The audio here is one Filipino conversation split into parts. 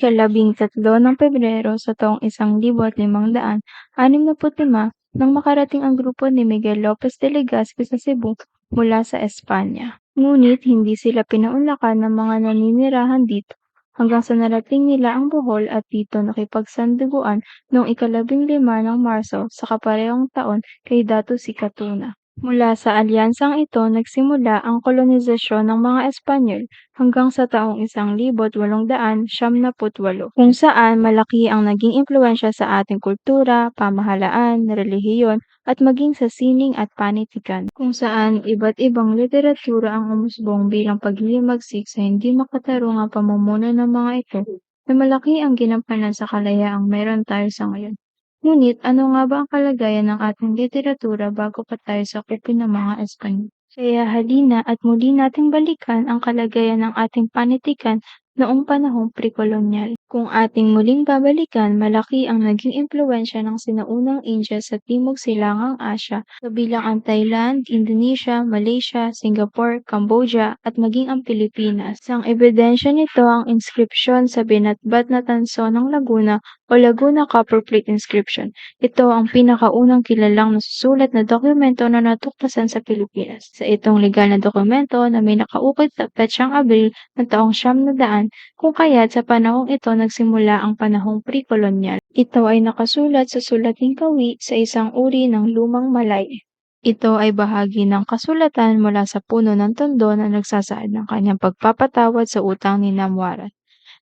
ikalabing tatlo ng Pebrero sa taong isang libo at limang daan anim na lima nang makarating ang grupo ni Miguel Lopez de Legazpi sa Cebu mula sa Espanya. Ngunit hindi sila pinaunlakan ng mga naninirahan dito hanggang sa narating nila ang Bohol at dito nakipagsanduguan noong ikalabing lima ng Marso sa kaparehong taon kay Dato Sikatuna. Mula sa alyansang ito nagsimula ang kolonisasyon ng mga Espanyol hanggang sa taong isang libot walong daan siyam na putwalo, kung saan malaki ang naging impluensya sa ating kultura, pamahalaan, relihiyon, at maging sa sining at panitikan, kung saan iba't ibang literatura ang umusbong bilang paglilimagsik sa hindi makatarungang pamumuno ng mga ito na malaki ang ginampanan sa kalayaang meron tayo sa ngayon. Ngunit ano nga ba ang kalagayan ng ating literatura bago pa tayo sakupin ng mga Espanyol? Kaya halina at muli nating balikan ang kalagayan ng ating panitikan noong panahong pre-kolonyal. Kung ating muling babalikan, malaki ang naging impluensya ng sinaunang India sa Timog Silangang Asya, kabilang ang Thailand, Indonesia, Malaysia, Singapore, Cambodia, at maging ang Pilipinas. Isang ebidensya nito ang inskripsyon sa binatbat na tanso ng Laguna o Laguna Copperplate Inscription. Ito ang pinakaunang kilalang nasusulat na dokumento na natuklasan sa Pilipinas. Sa itong legal na dokumento na may nakaukit sa petsang Abril ng taong siyam na daan kung kaya't sa panahong ito nagsimula ang panahong pre-kolonyal. Ito ay nakasulat sa Sulating Kawi sa isang uri ng lumang Malay. Ito ay bahagi ng kasulatan mula sa puno ng tondo na nagsasaad ng kanyang pagpapatawad sa utang ni Namwarat.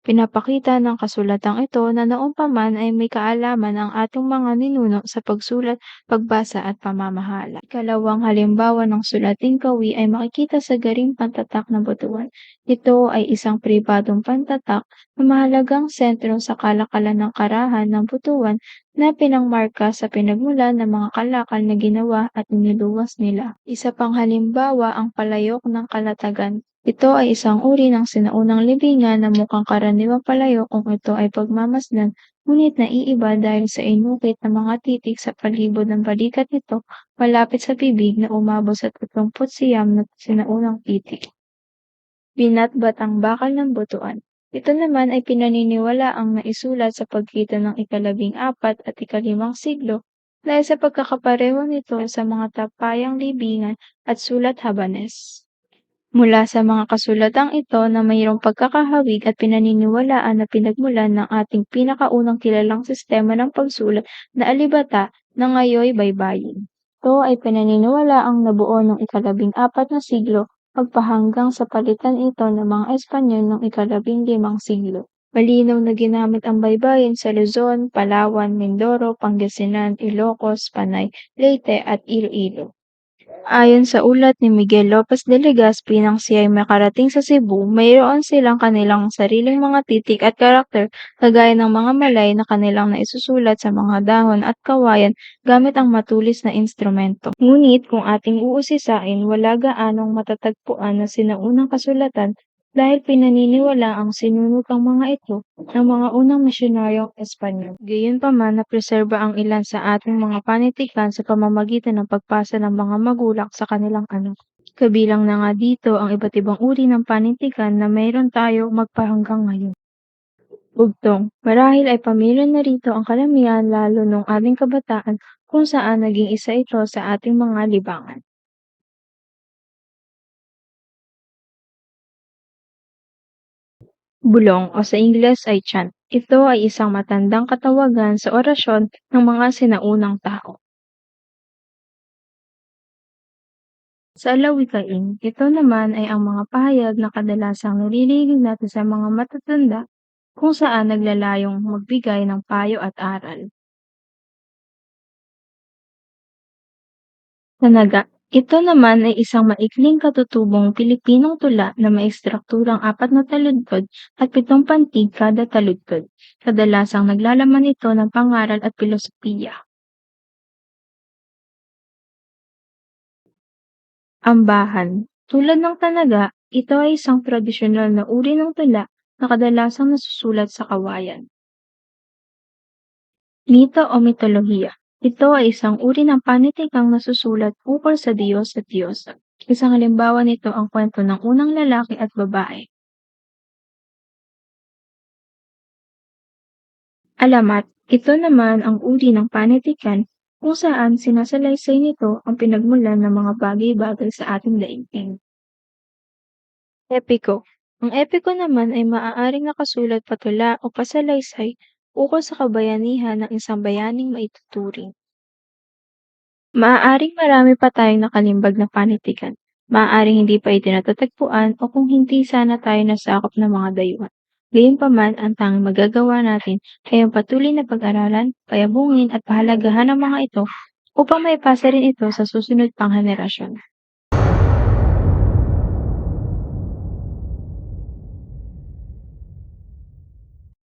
Pinapakita ng kasulatang ito na noon pa man ay may kaalaman ang ating mga ninuno sa pagsulat, pagbasa at pamamahala. Ikalawang halimbawa ng sulating kawi ay makikita sa garing pantatak ng butuan. Ito ay isang pribadong pantatak na mahalagang sentro sa kalakalan ng karahan ng butuan na pinangmarka sa pinagmulan ng mga kalakal na ginawa at iniluwas nila. Isa pang halimbawa ang palayok ng kalatagan ito ay isang uri ng sinaunang libingan na mukhang karaniwang palayo kung ito ay pagmamasdan ngunit naiiba dahil sa inukit ng mga titik sa palibot ng balikat nito malapit sa bibig na umabot sa 30 na sinaunang titik. Binatbat ang bakal ng butuan. Ito naman ay pinaniniwala ang naisulat sa pagkita ng ikalabing apat at ikalimang siglo dahil sa pagkakapareho nito sa mga tapayang libingan at sulat Habanes. Mula sa mga kasulatang ito na mayroong pagkakahawig at pinaniniwalaan na pinagmulan ng ating pinakaunang kilalang sistema ng pagsulat na alibata na ngayoy baybayin. Ito ay pinaniniwala ang nabuo ng ikalabing apat na siglo pagpahanggang sa palitan ito ng mga Espanyol ng ikalabing limang siglo. Malinaw na ginamit ang baybayin sa Luzon, Palawan, Mindoro, Pangasinan, Ilocos, Panay, Leyte at Iloilo. Ayon sa ulat ni Miguel Lopez de Legazpi nang siya'y makarating sa Cebu, mayroon silang kanilang sariling mga titik at karakter kagaya ng mga Malay na kanilang naisusulat sa mga dahon at kawayan gamit ang matulis na instrumento. Ngunit kung ating uusisain, wala gaanong matatagpuan na sinaunang kasulatan dahil pinaniniwala ang sinunukang mga ito ng mga unang misyonaryong Espanyol. Gayunpaman napreserba ang ilan sa ating mga panitikan sa pamamagitan ng pagpasa ng mga magulang sa kanilang anak. Kabilang na nga dito ang iba't ibang uri ng panitikan na mayroon tayo magpahanggang ngayon. Bugtong, marahil ay pamilya na rito ang kalamihan lalo nung ating kabataan kung saan naging isa ito sa ating mga libangan. Bulong o sa Ingles ay chant. Ito ay isang matandang katawagan sa orasyon ng mga sinaunang tao. Sa lawikain, ito naman ay ang mga pahayag na kadalasang naririnig natin sa mga matatanda kung saan naglalayong magbigay ng payo at aral. Tanaga ito naman ay isang maikling katutubong Pilipinong tula na may ekstrukturang apat na taludtod at pitong pantig kada taludtod. Kadalasang naglalaman ito ng pangaral at filosofiya. Ambahan Tulad ng tanaga, ito ay isang tradisyonal na uri ng tula na kadalasang nasusulat sa kawayan. Mito o mitolohiya ito ay isang uri ng panitikang nasusulat ukol sa Diyos at Diyosa. Isang halimbawa nito ang kwento ng unang lalaki at babae Alamat, ito naman ang uri ng panitikan kung saan sinasalaysay nito ang pinagmulan ng mga bagay-bagay sa ating daigdig. Epiko. Ang epiko naman ay maaaring nakasulat patula o pasalaysay ukol sa kabayanihan ng isang bayaning maituturing. Maaaring marami pa tayong nakalimbag na panitikan. Maaaring hindi pa ito natatagpuan o kung hindi sana tayo nasakop ng mga dayuhan. Gayunpaman, ang tanging magagawa natin ay ang patuloy na pag-aralan, payabungin at pahalagahan ng mga ito upang maipasa rin ito sa susunod pang henerasyon.